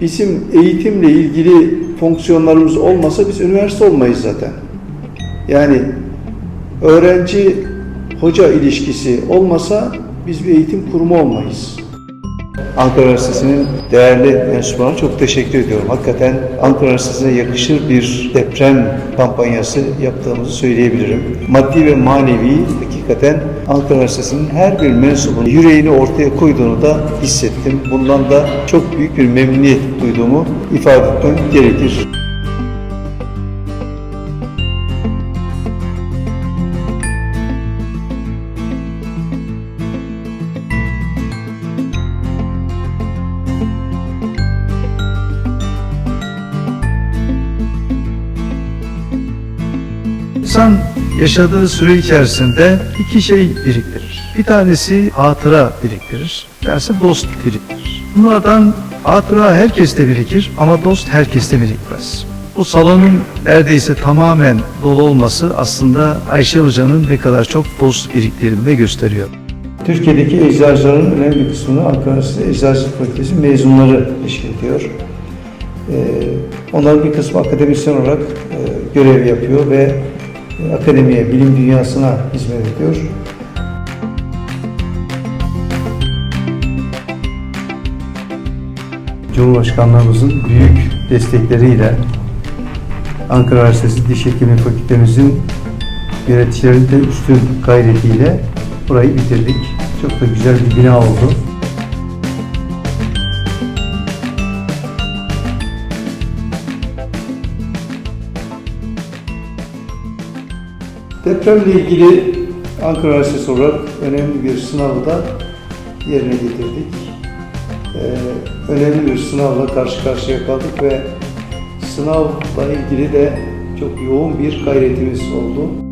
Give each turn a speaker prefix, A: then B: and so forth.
A: bizim eğitimle ilgili fonksiyonlarımız olmasa biz üniversite olmayız zaten. Yani öğrenci hoca ilişkisi olmasa biz bir eğitim kurumu olmayız. Ankara Üniversitesi'nin değerli mensuplarına çok teşekkür ediyorum. Hakikaten Ankara Üniversitesi'ne yakışır bir deprem kampanyası yaptığımızı söyleyebilirim. Maddi ve manevi hakikaten Ankara Üniversitesi'nin her bir mensubun yüreğini ortaya koyduğunu da hissettim. Bundan da çok büyük bir memnuniyet duyduğumu ifade etmem gerekir.
B: İnsan yaşadığı süre içerisinde iki şey biriktirir. Bir tanesi hatıra biriktirir, derse dost biriktirir. Bunlardan hatıra herkeste birikir ama dost herkeste birikmez. Bu salonun neredeyse tamamen dolu olması aslında Ayşe Hoca'nın ne kadar çok dost biriktirdiğini de gösteriyor.
A: Türkiye'deki eczacıların önemli kısmını Ankara Üniversitesi Fakültesi mezunları teşkil ediyor. Ee, onların bir kısmı akademisyen olarak e, görev yapıyor ve akademiye, bilim dünyasına hizmet ediyor. Cumhurbaşkanlarımızın büyük destekleriyle Ankara Üniversitesi Diş Hekimliği Fakültemizin yöneticilerin de üstün gayretiyle burayı bitirdik. Çok da güzel bir bina oldu. Depremle ilgili Ankara Üniversitesi olarak önemli bir sınavı da yerine getirdik. Ee, önemli bir sınavla karşı karşıya kaldık ve sınavla ilgili de çok yoğun bir gayretimiz oldu.